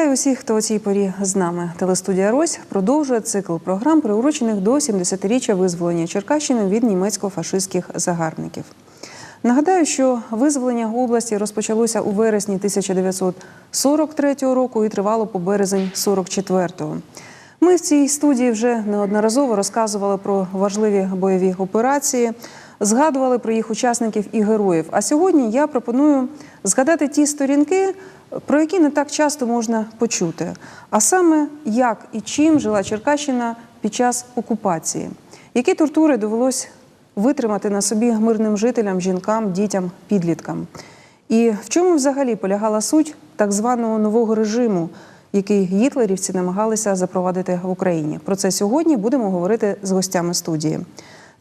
Вітаю усіх, хто у цій порі з нами. Телестудія Рось продовжує цикл програм, приурочених до 70-річчя визволення Черкащини від німецько-фашистських загарбників. Нагадаю, що визволення області розпочалося у вересні 1943 року і тривало по березень 44-го. Ми в цій студії вже неодноразово розказували про важливі бойові операції, згадували про їх учасників і героїв. А сьогодні я пропоную згадати ті сторінки, про які не так часто можна почути. А саме, як і чим жила Черкащина під час окупації, які тортури довелось витримати на собі мирним жителям, жінкам, дітям, підліткам. І в чому взагалі полягала суть так званого нового режиму, який гітлерівці намагалися запровадити в Україні. Про це сьогодні будемо говорити з гостями студії.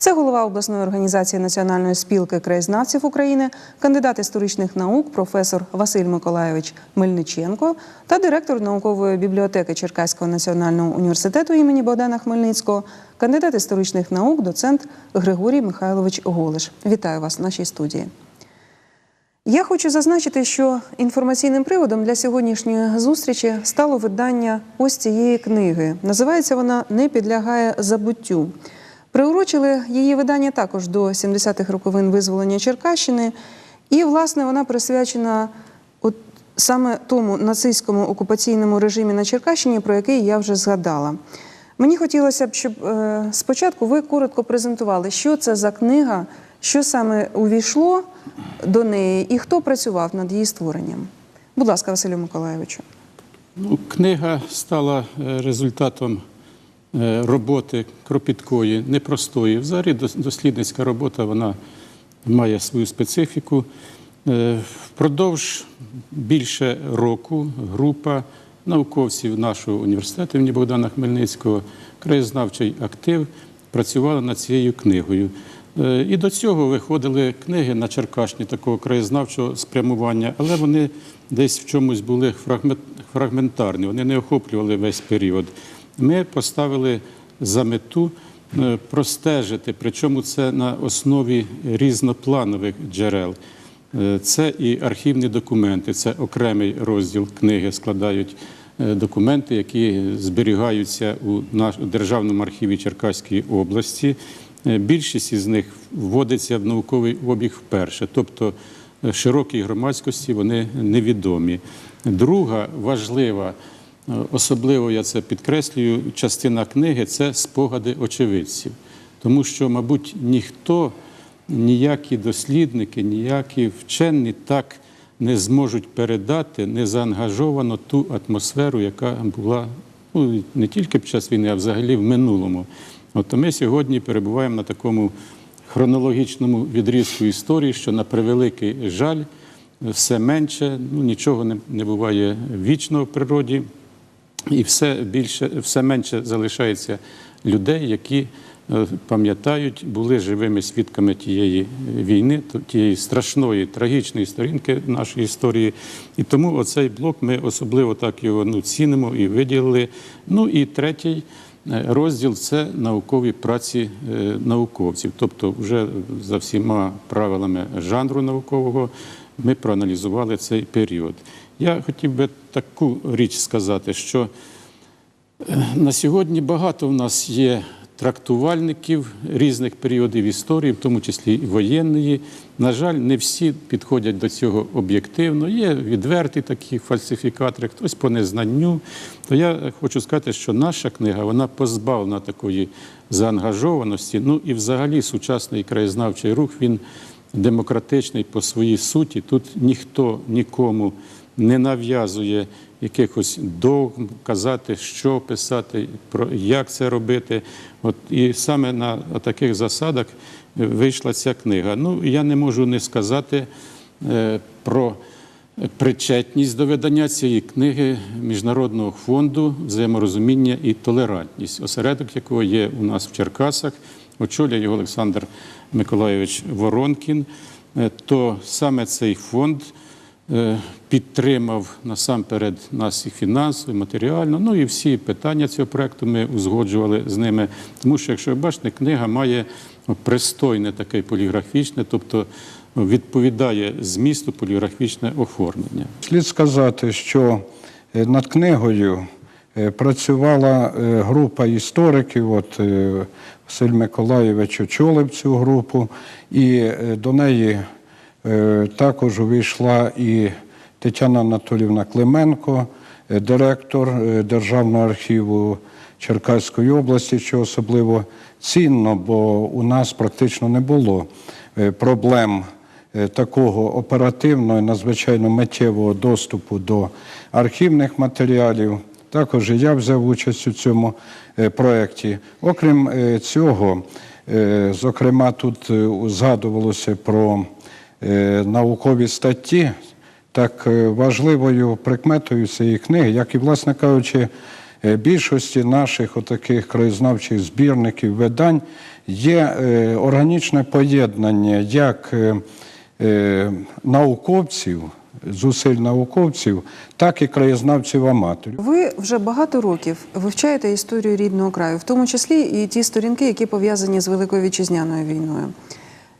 Це голова обласної організації Національної спілки краєзнавців України, кандидат історичних наук, професор Василь Миколайович Мельниченко та директор наукової бібліотеки Черкаського національного університету імені Богдана Хмельницького, кандидат історичних наук, доцент Григорій Михайлович Голиш. Вітаю вас в нашій студії. Я хочу зазначити, що інформаційним приводом для сьогоднішньої зустрічі стало видання ось цієї книги. Називається вона Не підлягає забуттю. Приурочили її видання також до 70-х роковин визволення Черкащини, і, власне, вона присвячена от саме тому нацистському окупаційному режимі на Черкащині, про який я вже згадала. Мені хотілося б, щоб е, спочатку ви коротко презентували, що це за книга, що саме увійшло до неї і хто працював над її створенням. Будь ласка, Василю Миколайовичу. Ну, книга стала е, результатом роботи кропіткої, непростої. Взагалі дослідницька робота вона має свою специфіку. Е, Впродовж більше року група науковців нашого університету імені Богдана Хмельницького, краєзнавчий актив, працювала над цією книгою. Е, І до цього виходили книги на Черкашні такого краєзнавчого спрямування, але вони десь в чомусь були фрагментарні, вони не охоплювали весь період. Ми поставили за мету е, простежити, причому це на основі різнопланових джерел. Е, Це і архівні документи, це окремий розділ книги складають е, документи, які зберігаються у Державному архіві Черкаської області. Більшість із них вводиться в науковий обіг вперше, тобто широкій громадськості вони невідомі. Друга важлива, особливо я це підкреслюю, частина книги це спогади очевидців, тому що, мабуть, ніхто ніякі дослідники, ніякі вчені так не зможуть передати незаангажовано ту атмосферу, яка була ну, не тільки під час війни, а взагалі в минулому. От ми сьогодні перебуваємо на такому хронологічному відрізку історії, що на превеликий жаль все менше, ну нічого не, не буває вічно в природі, і все більше, все менше залишається людей, які е, пам'ятають, були живими свідками тієї війни, тієї страшної, трагічної сторінки нашої історії. І тому оцей блок ми особливо так його ну, цінимо і виділили. Ну і третій. е, Розділ це наукові праці е, науковців, тобто, вже за всіма правилами жанру наукового ми проаналізували цей період. Я хотів би таку річ сказати, що е, на сьогодні багато в нас є трактувальників різних періодів історії, в тому числі і воєнної. На жаль, не всі підходять до цього об'єктивно. Є відверті такі фальсифікатори, хтось по незнанню. То я хочу сказати, що наша книга вона позбавлена такої заангажованості. Ну і взагалі сучасний краєзнавчий рух він демократичний по своїй суті. Тут ніхто нікому не нав'язує якихось догм, казати, що писати, про як це робити. От і саме на таких засадах вийшла ця книга. Ну я не можу не сказати е, про причетність до видання цієї книги Міжнародного фонду взаєморозуміння і толерантність, осередок якого є у нас в Черкасах, очолює його Олександр Миколайович Воронкін. Е, То саме цей фонд е, підтримав насамперед нас і фінансово, і матеріально. Ну і всі питання цього проекту ми узгоджували з ними. Тому що, якщо ви бачите, книга має пристойне таке поліграфічне, тобто відповідає змісту поліграфічне оформлення. Слід сказати, що е, над книгою е, працювала е, група істориків. От е, Василь Миколайович очолив цю групу, і е, до неї е, також увійшла і Тетяна Анатолівна Клименко, е, директор е, Державного архіву Черкаської області, що особливо цінно, бо у нас практично не було е, проблем е, такого оперативного і надзвичайно миттєвого доступу до архівних матеріалів. Також я взяв участь у цьому е, проєкті. Окрім е, цього, е, зокрема, тут е, згадувалося про е, наукові статті. Так е, важливою прикметою цієї книги, як і, власне кажучи, е, більшості наших отаких краєзнавчих збірників видань є е, органічне поєднання як е, е, науковців, зусиль науковців, так і краєзнавців-аматорів. Ви вже багато років вивчаєте історію рідного краю, в тому числі і ті сторінки, які пов'язані з Великою вітчизняною війною.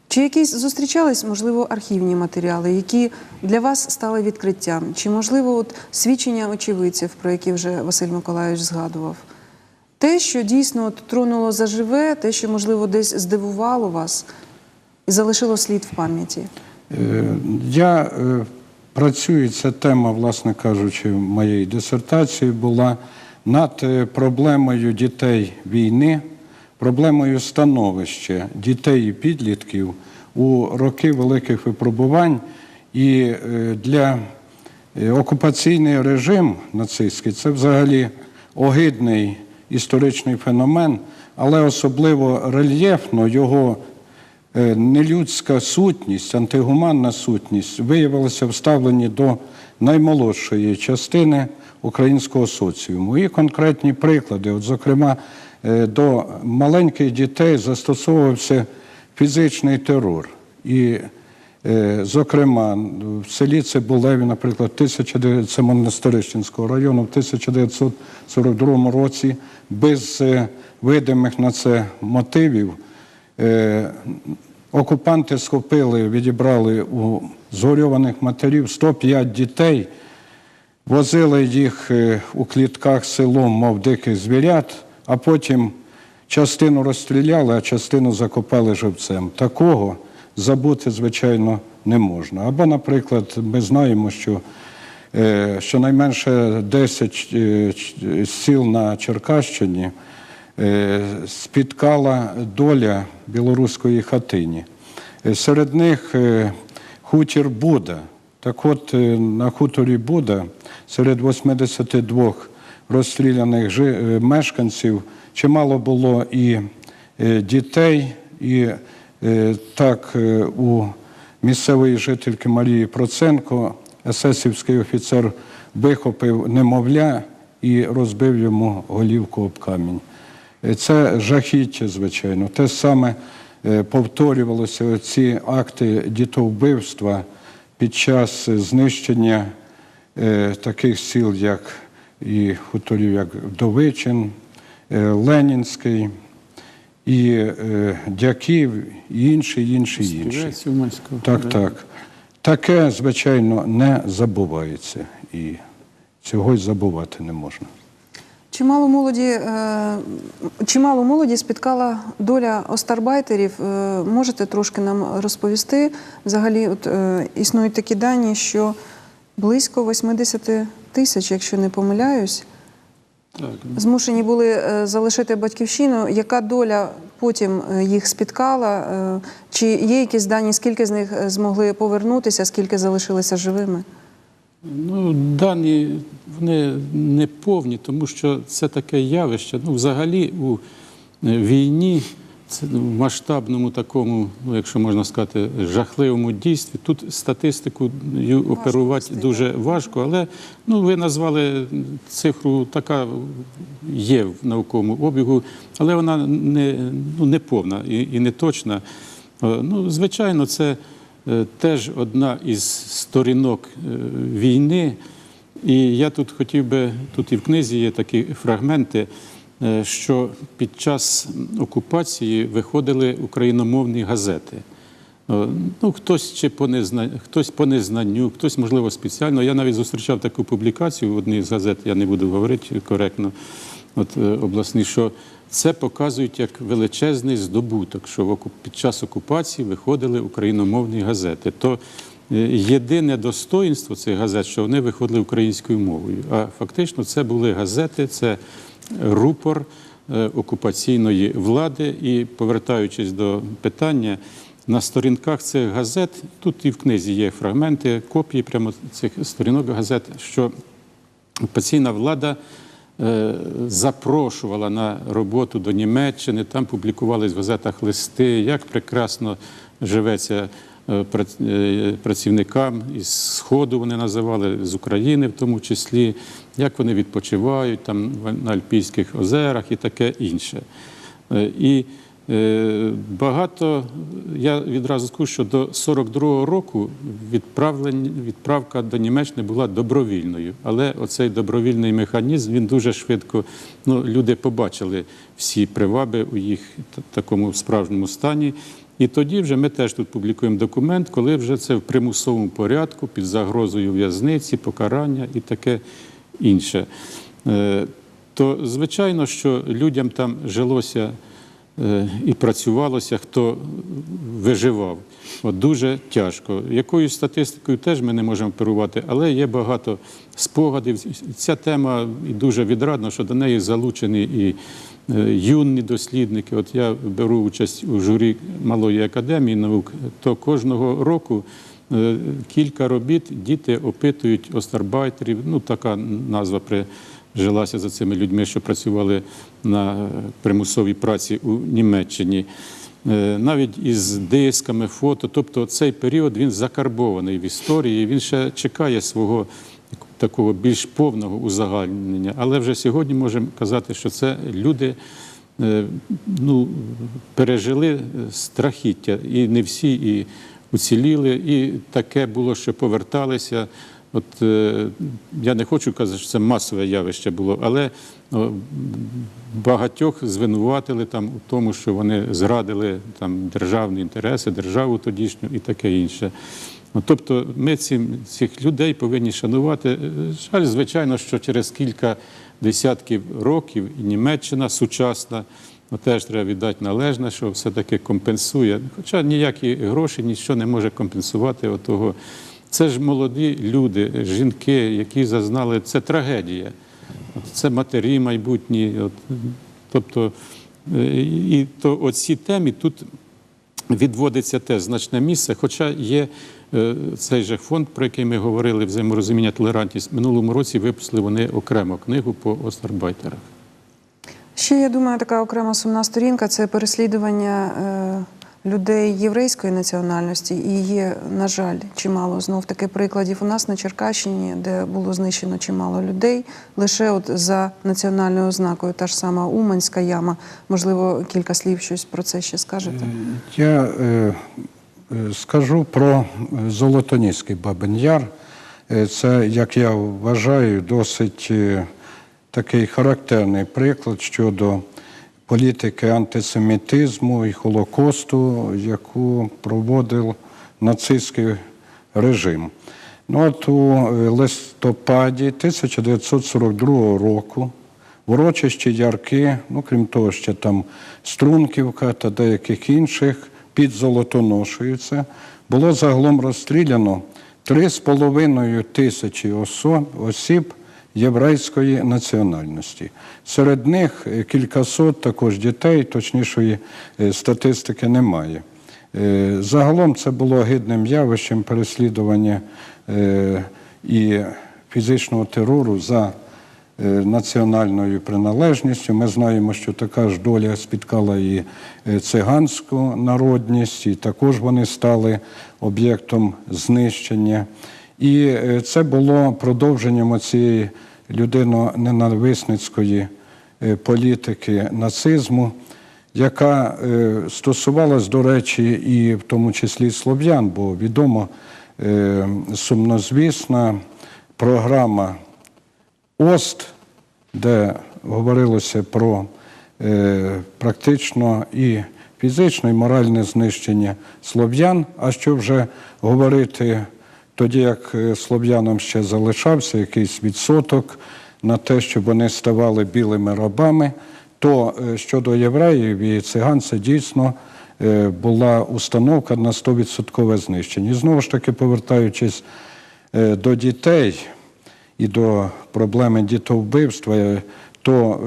Чи якісь зустрічались, можливо, архівні матеріали, які для вас стали відкриттям? Чи, можливо, от свідчення очевидців, про які вже Василь Миколайович згадував? Те, що дійсно от тронуло заживе, те, що, можливо, десь здивувало вас і залишило слід в пам'яті? Е, Я е, працюю, ця тема, власне кажучи, моєї дисертації була над е, проблемою дітей війни, проблемою становища дітей і підлітків у роки великих випробувань. І е, для е, окупаційний режим нацистський це взагалі огидний історичний феномен, але особливо рельєфно його е, нелюдська сутність, антигуманна сутність виявилася вставлені до наймолодшої частини українського соціуму. І конкретні приклади, от, зокрема, до маленьких дітей застосовувався фізичний терор. І Е, Зокрема, в селі Цибулеві, наприклад, 1900 це Монастирищенського району, в 1942 році, без е, видимих на це мотивів, е, окупанти схопили, відібрали у згорьованих матерів 105 дітей, возили їх е, у клітках селом, мов диких звірят, а потім частину розстріляли, а частину закопали живцем. Такого забути, звичайно, не можна. Або, наприклад, ми знаємо, що е, щонайменше 10 е, сіл на Черкащині е, спіткала доля білоруської хатині. Серед них хутір Буда. Так от, на хуторі Буда серед 82 розстріляних е, мешканців чимало було і е, дітей, і е, так у місцевої жительки Марії Проценко есесівський офіцер вихопив немовля і розбив йому голівку об камінь. Це жахіття, звичайно. Те саме повторювалося ці акти дітовбивства під час знищення таких сіл, як і хуторів, як Вдовичин, е, Ленінський, і е, Дяків, і інші, інші, інші. Так, так. Таке, звичайно, не забувається. І цього й забувати не можна. Чимало молоді, е, чимало молоді спіткала доля остарбайтерів. Можете трошки нам розповісти? Взагалі, от існують такі дані, що близько 80 тисяч, якщо не помиляюсь, Так. змушені були е, залишити батьківщину. Яка доля потім е, їх спіткала? Е, Чи є якісь дані, скільки з них змогли повернутися, скільки залишилися живими? Ну, дані вони не повні, тому що це таке явище. Ну, взагалі, у війні, в масштабному такому, ну, якщо можна сказати, жахливому дійстві. Тут статистику оперувати дуже важко, але ну, ви назвали цифру, така є в науковому обігу, але вона не, ну, не повна і, і не точна. Е, Ну, звичайно, це е, теж одна із сторінок е, війни. І я тут хотів би, тут і в книзі є такі фрагменти, що під час окупації виходили україномовні газети. Е, Ну, хтось чи по незна... хтось по незнанню, хтось, можливо, спеціально. Я навіть зустрічав таку публікацію в одній з газет, я не буду говорити коректно, от, е, обласний, що це показують як величезний здобуток, що під час окупації виходили україномовні газети. То е, єдине достоїнство цих газет, що вони виходили українською мовою. А фактично це були газети, це рупор е, окупаційної влади. І повертаючись до питання, на сторінках цих газет, тут і в книзі є фрагменти, копії прямо цих сторінок газет, що окупаційна влада е, запрошувала на роботу до Німеччини, там публікувались в газетах листи, як прекрасно живеться працівникам із Сходу, вони називали, з України в тому числі, як вони відпочивають там на Альпійських озерах і таке інше. Е, І е, багато, я відразу скажу, що до 42-го року відправка до Німеччини була добровільною. Але оцей добровільний механізм, він дуже швидко, ну, люди побачили всі приваби у їх такому справжньому стані. І тоді вже ми теж тут публікуємо документ, коли вже це в примусовому порядку, під загрозою в'язниці, покарання і таке інше. Е, То звичайно, що людям там жилося і працювалося, хто виживав. От дуже тяжко. Якоюсь статистикою теж ми не можемо оперувати, але є багато спогадів. Ця тема і дуже відрадна, що до неї залучені і е, юні дослідники. От я беру участь у журі Малої академії наук, то кожного року. е, Кілька робіт діти опитують остарбайтерів. Ну, така назва прижилася за цими людьми, що працювали на примусовій праці у Німеччині. Е, Навіть із дисками, фото. Тобто цей період він закарбований в історії, він ще чекає свого такого більш повного узагальнення. Але вже сьогодні можемо казати, що це люди е, ну, пережили е, страхіття, і не всі і уціліли, і таке було, що поверталися. От е, я не хочу казати, що це масове явище було, але багатьох звинуватили там у тому, що вони зрадили там державні інтереси, державу тодішню і таке інше. Тобто ми цим, цих людей повинні шанувати. Жаль, звичайно, що через кілька десятків років і Німеччина сучасна, ну, теж треба віддати належне, що все-таки компенсує. Хоча ніякі гроші нічого не може компенсувати отого. Це ж молоді люди, жінки, які зазнали, це трагедія. Це матері майбутні. От, тобто, е, і то оці темі тут відводиться теж значне місце, хоча є е, цей же фонд, про який ми говорили, взаєморозуміння толерантність. Минулому році випустили вони окремо книгу по остарбайтерах. Ще я думаю, така окрема сумна сторінка це переслідування е, людей єврейської національності. І є, на жаль, чимало знов таки прикладів у нас на Черкащині, де було знищено чимало людей лише от за національною ознакою. Та ж сама Уманська яма. Можливо, кілька слів щось про це ще скажете. Я е, е, скажу про е, Золотоніський Бабин Яр. Е, Це, як я вважаю, досить е, такий характерний приклад щодо політики антисемітизму і Холокосту, яку проводив нацистський режим. Ну, от у е, листопаді 1942 року в урочищі Ярки, ну крім того, ще там Струнківка та деяких інших під Золотоношею це було загалом розстріляно 3,5 тисячі осіб єврейської національності. Серед них е, кількасот також дітей, точнішої е, статистики немає. Е, Загалом це було гидним явищем переслідування і фізичного терору за національною приналежністю. Ми знаємо, що така ж доля спіткала і циганську народність, і також вони стали об'єктом знищення. І е, це було продовженням цієї людино-ненависницької е, політики нацизму, яка е, стосувалась, до речі, і в тому числі слов'ян, бо відомо сумнозвісна програма ОСТ, де говорилося про практично і фізичне і моральне знищення слов'ян. А що вже говорити тоді, як е, слов'янам ще залишався якийсь відсоток на те, щоб вони ставали білими рабами, то е, щодо євреїв і циган це дійсно е, була установка на 100% знищення. І знову ж таки, повертаючись до дітей і до проблеми дітовбивства, то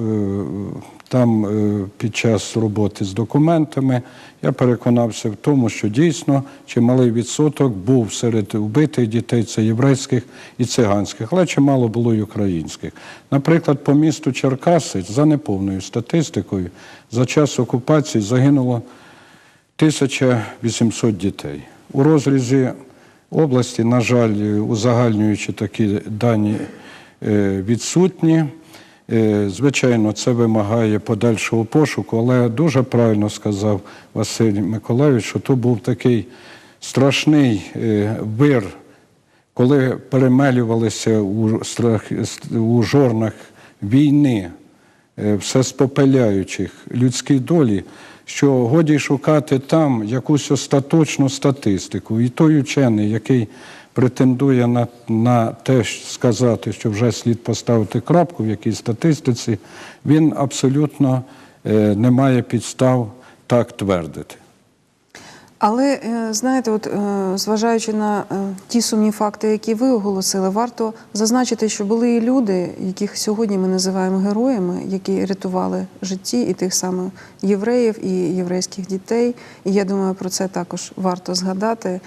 там е, під час роботи з документами я переконався в тому, що дійсно чималий відсоток був серед вбитих дітей це єврейських і циганських, але чимало було й українських. Наприклад, по місту Черкаси за неповною статистикою за час окупації загинуло 1800 дітей. У розрізі області, на жаль, узагальнюючи такі дані е, відсутні. Е, Звичайно, це вимагає подальшого пошуку, але дуже правильно сказав Василь Миколаївич, що то був такий страшний е, вир, коли перемелювалися у, жорнах війни е, все спопеляючих людській долі, що годі шукати там якусь остаточну статистику. І той учений, який претендує на, на те, сказати, що вже слід поставити крапку в якійсь статистиці, він абсолютно е, не має підстав так твердити. Але е, знаєте, от е, зважаючи на е, ті сумні факти, які ви оголосили, варто зазначити, що були і люди, яких сьогодні ми називаємо героями, які рятували житті і тих самих євреїв і єврейських дітей. І я думаю, про це також варто згадати.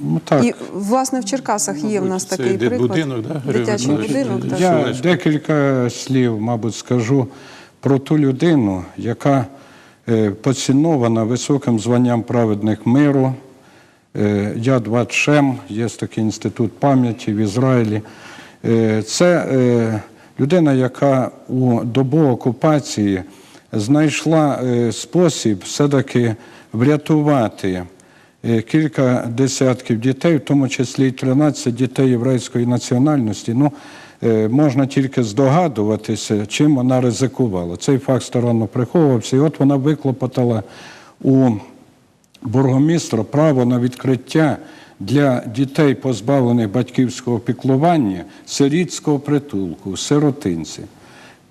Ну, так. І власне в Черкасах є в нас такий приклад. будинок, да, дитячий будинок. Так. Я декілька слів, мабуть, скажу про ту людину, яка е, поцінована високим званням праведник миру. Е, Яд Ват Шем, є такий інститут пам'яті в Ізраїлі. Е, Це е, людина, яка у добу окупації знайшла е, спосіб все-таки врятувати е, кілька десятків дітей, в тому числі й 13 дітей єврейської національності. Ну, е, можна тільки здогадуватися, чим вона ризикувала. Цей факт старанно приховувався, і от вона виклопотала у бургомістра право на відкриття для дітей, позбавлених батьківського піклування, сирітського притулку, сиротинці.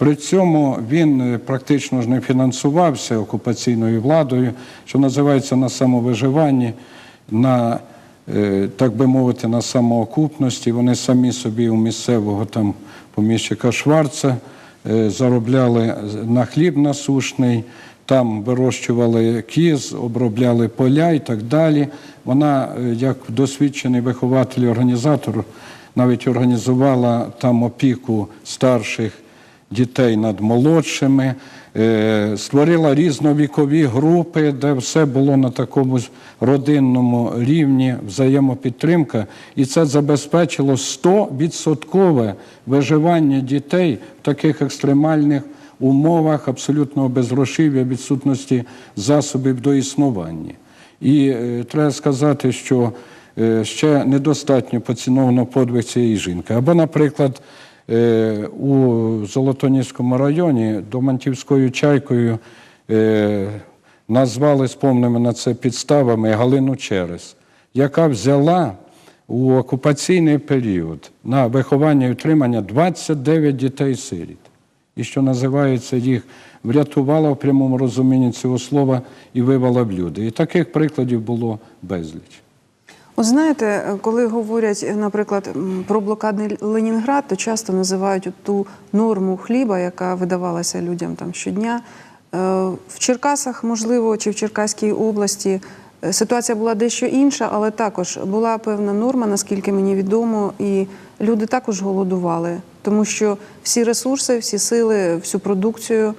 При цьому він е, практично ж не фінансувався окупаційною владою, що називається на самовиживанні, на, е, так би мовити, на самоокупності. Вони самі собі у місцевого там поміщика Шварца е, заробляли на хліб насушний, там вирощували кіз, обробляли поля і так далі. Вона, як досвідчений вихователь-організатор, навіть організувала там опіку старших дітей над молодшими, е, створила різновікові групи, де все було на такому родинному рівні, взаємопідтримка, і це забезпечило 100% виживання дітей в таких екстремальних умовах абсолютного безгрошів'я, відсутності засобів до існування. І е, треба сказати, що е, ще недостатньо поціновано подвиг цієї жінки. Або, наприклад, у Золотоніському районі Домантівською чайкою е, назвали з повними на це підставами Галину Через, яка взяла у окупаційний період на виховання і утримання 29 дітей-сиріт. І що називається, їх врятувала в прямому розумінні цього слова і вивела в люди. І таких прикладів було безліч. Знаєте, коли говорять, наприклад, про блокадний Ленінград, то часто називають ту норму хліба, яка видавалася людям там щодня. Е, В Черкасах, можливо, чи в Черкаській області е, ситуація була дещо інша, але також була певна норма, наскільки мені відомо, і люди також голодували, тому що всі ресурси, всі сили, всю продукцію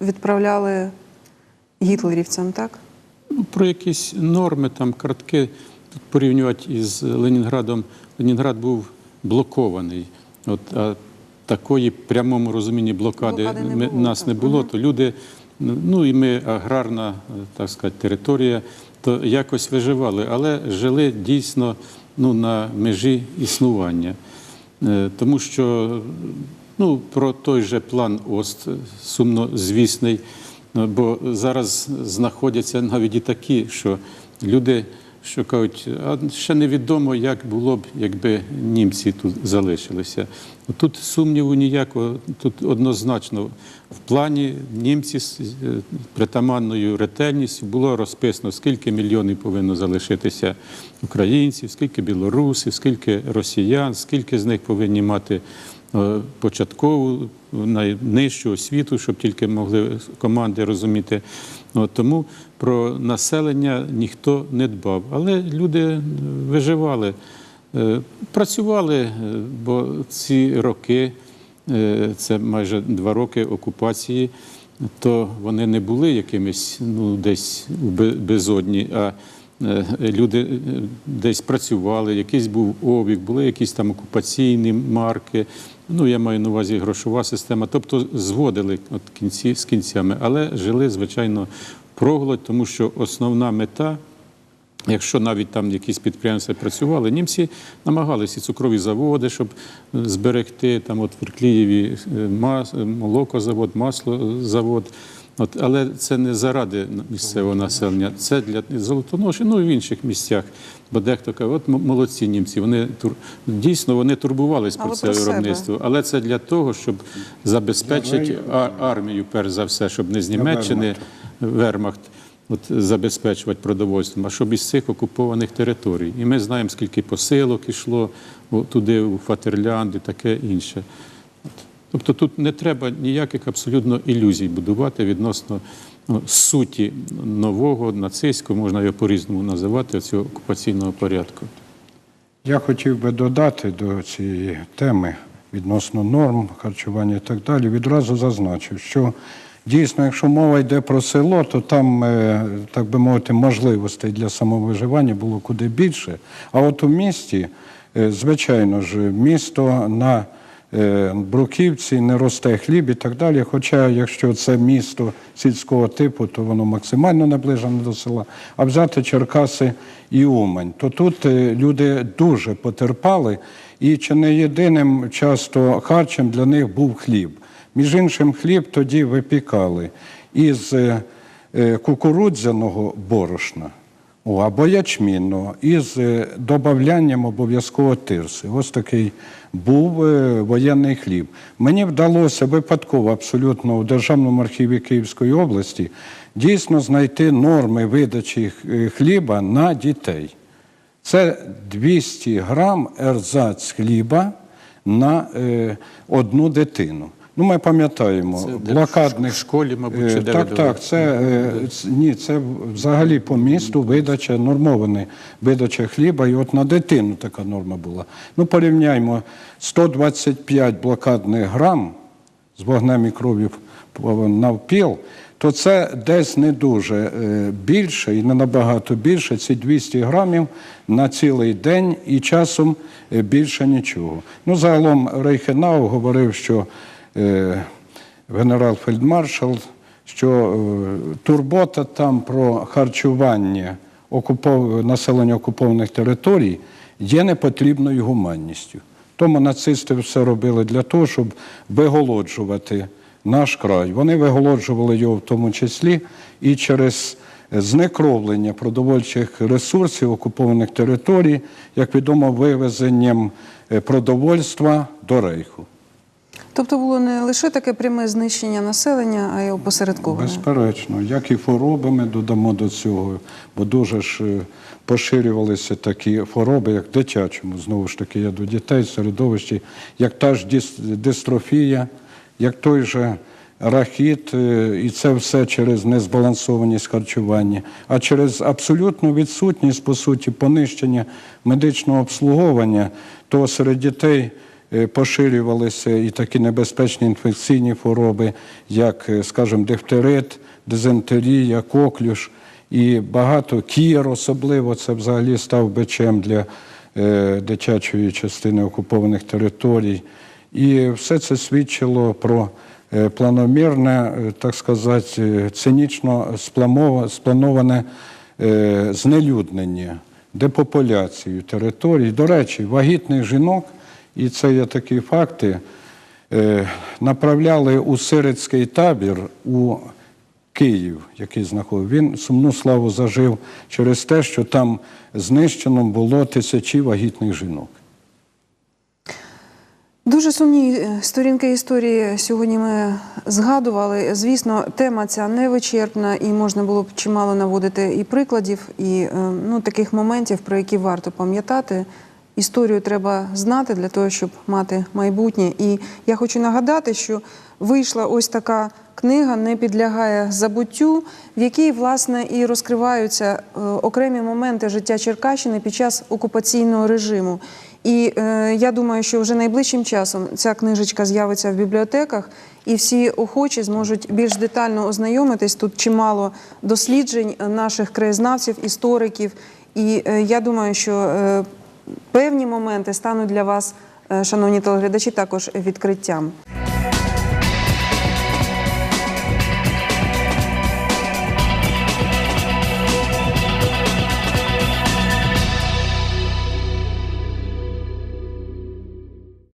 відправляли гітлерівцям, так? Ну, Про якісь норми, там картки порівнювати із Ленінградом. Ленінград був блокований. От, а такої прямому розумінні блокади, Блокади не було, нас так. не було, то люди, ну і ми аграрна, так сказати, територія, то якось виживали, але жили дійсно ну, на межі існування. Е, Тому що ну, про той же план ОСТ, сумнозвісний, Ну, Бо зараз знаходяться навіть і такі, що люди, що кажуть, а ще невідомо, як було б, якби німці тут залишилися. Тут сумніву ніякого, тут однозначно в плані німці з е, притаманною ретельністю було розписано, скільки мільйонів повинно залишитися українців, скільки білорусів, скільки росіян, скільки з них повинні мати початкову найнижчу освіту, щоб тільки могли команди розуміти. Тому про населення ніхто не дбав. Але люди виживали, Е, працювали, е, бо ці роки, е, це майже два роки окупації, то вони не були якимись ну, десь безодні, а е, люди е, десь працювали, якийсь був обіг, були якісь там окупаційні марки. Ну, я маю на увазі грошова система. Тобто зводили от кінці з кінцями, але жили, звичайно, проголодь, тому що основна мета. Якщо навіть там якісь підприємства працювали, німці намагалися цукрові заводи, щоб зберегти там от в Ірклієві мас- е, молокозавод, маслозавод. От, але це не заради місцевого населення, це для золотоноші, ну і в інших місцях. Бо дехто каже, от молодці німці, вони тур... дійсно вони турбувались про Але це про виробництво. Але це для того, щоб забезпечити а- армію, перш за все, щоб не з Німеччини вермахт от, забезпечувати продовольством, а щоб із цих окупованих територій. І ми знаємо, скільки посилок йшло о, туди, у Фатерлянд і таке інше. Тобто тут не треба ніяких абсолютно ілюзій будувати відносно ну, суті нового нацистського, можна його по-різному називати, цього окупаційного порядку. Я хотів би додати до цієї теми відносно норм харчування і так далі. Відразу зазначив, що дійсно, якщо мова йде про село, то там, е, так би мовити, можливостей для самовиживання було куди більше. А от у місті, е, звичайно ж, місто на Бруківці не росте хліб і так далі. Хоча, якщо це місто сільського типу, то воно максимально наближене до села. А взяти Черкаси і Умань, то тут е, люди дуже потерпали, і чи не єдиним часто харчем для них був хліб. Між іншим, хліб тоді випікали із е, е, кукурудзяного борошна. О, або ячмінного із е, добавлянням обов'язково тирси. Ось такий був е, воєнний хліб. Мені вдалося випадково абсолютно у Державному архіві Київської області дійсно знайти норми видачі е, хліба на дітей. Це 200 грам ерзац хліба на одну дитину. Ну, ми пам'ятаємо, блокадних в школі, мабуть, чи Е, де так, так. Це е, ні, це взагалі по місту видача нормована видача хліба. І от на дитину така норма була. Ну, порівняймо 125 блокадних грам з вогнем і кров'ю навпіл, то це десь не дуже е, більше і не набагато більше. Ці 200 грамів на цілий день і часом більше нічого. Ну, загалом Рейхенау говорив, що генерал-фельдмаршал, що е, турбота там про харчування населення окупованих територій є непотрібною гуманністю. Тому нацисти все робили для того, щоб виголоджувати наш край. Вони виголоджували його в тому числі і через знекровлення продовольчих ресурсів окупованих територій, як відомо, вивезенням е, продовольства до рейху. Тобто було не лише таке пряме знищення населення, а й опосередковане. Безперечно, як і хвороби ми додамо до цього, бо дуже ж е, поширювалися такі хвороби, як в дитячому, знову ж таки, я до дітей, середовищі, як та ж дистрофія, як той же рахіт, е, і це все через незбалансованість харчування, а через абсолютну відсутність, по суті, понищення медичного обслуговування, то серед дітей поширювалися і такі небезпечні інфекційні хвороби, як, е, скажімо, дифтерит, дизентерія, коклюш і багато кір, особливо це взагалі став бичем для е, дитячої частини окупованих територій. І все це свідчило про е, планомірне, е, так сказати, е, цинічно сплановане е, знелюднення, депопуляцію територій. До речі, вагітних жінок, і це є такі факти, е, направляли у сирицький табір у Київ, який знаходив, він сумну славу зажив через те, що там знищено було тисячі вагітних жінок. Дуже сумні е, сторінки історії сьогодні ми згадували. Звісно, тема ця невичерпна, і можна було б чимало наводити і прикладів, і е, ну, таких моментів, про які варто пам'ятати. Історію треба знати для того, щоб мати майбутнє. І я хочу нагадати, що вийшла ось така книга Не підлягає забуттю, в якій власне і розкриваються е, окремі моменти життя Черкащини під час окупаційного режиму. І е, я думаю, що вже найближчим часом ця книжечка з'явиться в бібліотеках, і всі охочі зможуть більш детально ознайомитись. Тут чимало досліджень наших краєзнавців, істориків. І е, я думаю, що е, певні моменти стануть для вас, е, шановні телеглядачі, також відкриттям.